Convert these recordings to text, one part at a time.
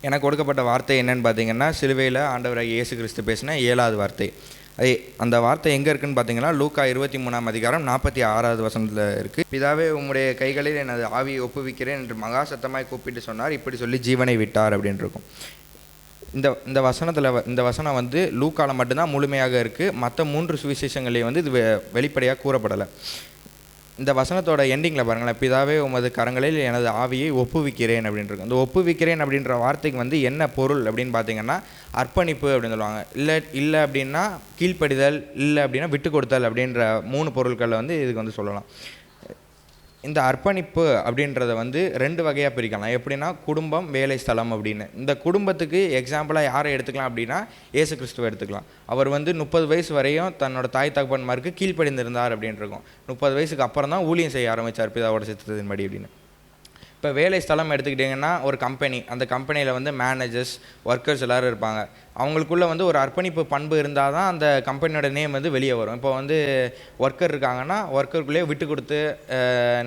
எனக்கு கொடுக்கப்பட்ட வார்த்தை என்னன்னு பார்த்தீங்கன்னா சிலுவையில் ஆண்டவராக இயேசு கிறிஸ்து பேசின ஏழாவது வார்த்தை. அது அந்த வார்த்தை எங்கே இருக்குன்னு பார்த்தீங்கன்னா லூக்கா இருபத்தி மூணாம் அதிகாரம் நாற்பத்தி ஆறாவது வசனத்தில் இருக்குது பிதாவே உம்முடைய கைகளில் எனது ஆவியை ஒப்புவிக்கிறேன் என்று மகா சத்தமாய் கூப்பிட்டு சொன்னார். இப்படி சொல்லி ஜீவனை விட்டார் அப்படின்னு இருக்கும். இந்த இந்த வசனத்தில் இந்த வசனம் வந்து லூக்காவில் மட்டும்தான் முழுமையாக இருக்குது மற்ற மூன்று சுவிசேஷங்களையும் வந்து இது வெ- வெளிப்படையாக கூறப்படலை. இந்த வசனத்தோட எண்டிங்கில் பாருங்களேன். பிதாவே உமது கரங்களில் எனது ஆவியை ஒப்புவிக்கிறேன் அப்படின்னு இருக்கு ஒப்புவிக்கிறேன் அப்படின்ற வார்த்தைக்கு வந்து என்ன பொருள் அப்படின்னு பார்த்தீங்கன்னா அர்ப்பணிப்பு அப்படின்னு சொல்லுவாங்க. இல்லை இல்லை அப்படின்னா கீழ்ப்படிதல் இல்லை அப்படின்னா விட்டு கொடுத்தல் அப்படின்ற மூணு பொருட்களை வந்து இதுக்கு வந்து சொல்லலாம். இந்த அர்ப்பணிப்பு அப்படின்றத வந்து ரெண்டு வகையாக பிரிக்கலாம். எப்படின்னா குடும்பம் வேலை ஸ்தலம் அப்படின்னு. இந்த குடும்பத்துக்கு எக்ஸாம்பிளாக யாரை எடுத்துக்கலாம் அப்படின்னா இயேசு கிறிஸ்துவை எடுத்துக்கலாம். அவர் வந்து முப்பது வயசு வரையும் தன்னோட தாய் தகப்பன்மாருக்கு கீழ்ப்படிந்திருந்தார் அப்படின்ட்டு இருக்கும் முப்பது வயசுக்கு அப்புறம் தான் ஊழியம் செய்ய ஆரம்பித்தார் பிதாவோட சித்தத்தின்படி அப்படின்னு. இப்போ வேலை ஸ்தலம் எடுத்துக்கிட்டிங்கன்னா ஒரு கம்பெனி அந்த கம்பெனியில் வந்து மேனேஜர்ஸ் ஒர்க்கர்ஸ் எல்லோரும் இருப்பாங்க. அவங்களுக்குள்ளே வந்து ஒரு அர்ப்பணிப்பு பண்பு இருந்தால் தான் அந்த கம்பெனியோட நேம் வந்து வெளியே வரும். இப்போ வந்து ஒர்க்கர் இருக்காங்கன்னா ஒர்க்கருக்குள்ளேயே விட்டு கொடுத்து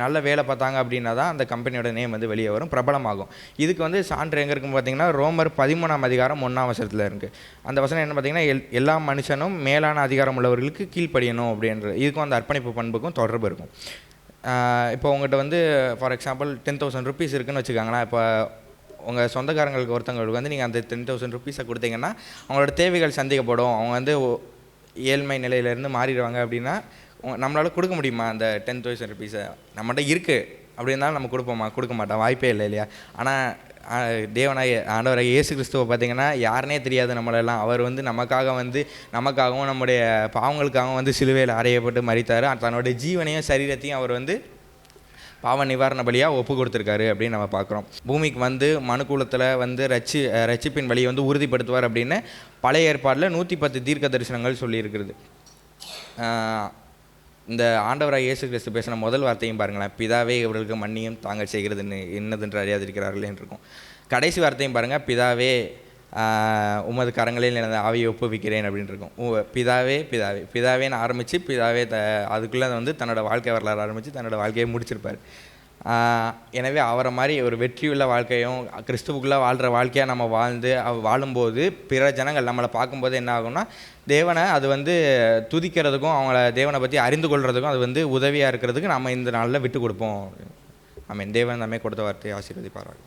நல்ல வேலை பார்த்தாங்க அப்படின்னா தான் அந்த கம்பெனியோட நேம் வந்து வெளியே வரும் பிரபலமாகும். இதுக்கு வந்து சான்று எங்கே இருக்குன்னு பார்த்தீங்கன்னா ரோமர் பதிமூணாம் அதிகாரம் ஒன்றாம் வசனத்தில் இருக்குது அந்த வசனம் என்ன பார்த்தீங்கன்னா எல் எல்லா மனுஷனும் மேலான அதிகாரம் உள்ளவர்களுக்கு கீழ்ப்படியணும் அப்படின்ற இதுக்கும் அந்த அர்ப்பணிப்பு பண்புக்கும் தொடர்பு இருக்கும். இப்போ உங்கள்கிட்ட வந்து for example ten thousand rupees இருக்குன்னு வச்சுக்கோங்களேன். இப்போ உங்கள் சொந்தக்காரங்களுக்கு ஒருத்தவங்களுக்கு வந்து நீங்கள் அந்த டென் தௌசண்ட் ருபீஸை கொடுத்தீங்கன்னா அவங்களோட தேவைகள் சந்திக்கப்படும். அவங்க வந்து ஏழ்மை நிலையிலேருந்து மாறிடுவாங்க அப்படின்னா நம்மளால் கொடுக்க முடியுமா அந்த டென் தௌசண்ட் ருபீஸை நம்மகிட்ட இருக்குது அப்படி இருந்தாலும் நம்ம கொடுப்போமா? கொடுக்க மாட்டோம். வாய்ப்பே இல்லை இல்லையா? ஆனால் தேவனாய ஆண்டவராக இயேசு கிறிஸ்துவை பார்த்தீங்கன்னா யாருனே தெரியாது நம்மளெல்லாம். அவர் வந்து நமக்காக வந்து நமக்காகவும் நம்முடைய பாவங்களுக்காகவும் வந்து சிலுவையில் அறையப்பட்டு மறித்தார் தன்னுடைய ஜீவனையும் சரீரத்தையும் அவர் வந்து பாவ நிவாரண பலியாக ஒப்பு கொடுத்துருக்காரு அப்படின்னு நம்ம பார்க்குறோம். பூமிக்கு வந்து மனுக்குலத்தில் வந்து ரட்சி ரச்சிப்பின் ரட்சிப்பின் வழியை வந்து உறுதிப்படுத்துவார் அப்படின்னு பழைய ஏற்பாடில் நூற்றி பத்து தீர்க்க தரிசனங்கள் சொல்லியிருக்கிறது. இந்த ஆண்டவராக இயேசு கிறிஸ்து பேசின முதல் வார்த்தையும் பாருங்களேன். பிதாவே இவர்களுக்கு மன்னியும் தாங்கள் செய்கிறதுன்னு என்னதென்று அறியாதிருக்கிறார்கள் இருக்கும். கடைசி வார்த்தையும் பாருங்கள் பிதாவே உமது கரங்களில் எனது ஆவியை ஒப்புவிக்கிறேன் அப்படின்னு இருக்கும். உ- பிதாவே பிதாவே பிதாவேன்னு ஆரம்பித்து பிதாவே த அதுக்குள்ளே வந்து தன்னோட வாழ்க்கை வரலாறு ஆரம்பித்து தன்னோட வாழ்க்கையை முடிச்சிருப்பார். எனவே அவரை மாதிரி ஒரு வெற்றியுள்ள வாழ்க்கையும் கிறிஸ்துவுக்குள்ளே வாழ்கிற வாழ்க்கையாக நம்ம வாழ்ந்து வாழும்போது பிற ஜனங்கள் நம்மளை பார்க்கும்போது என்ன ஆகும்னா தேவனை அது வந்து துதிக்கிறதுக்கும் அவங்கள தேவனை பற்றி அறிந்து கொள்கிறதுக்கும் அது வந்து உதவியாக இருக்கிறதுக்கு நம்ம இந்த நாளில் விட்டு கொடுப்போம். ஆமென். தேவன் நம்மை கொடுத்த வார்த்தையை ஆசீர்வதிப்பார்கள்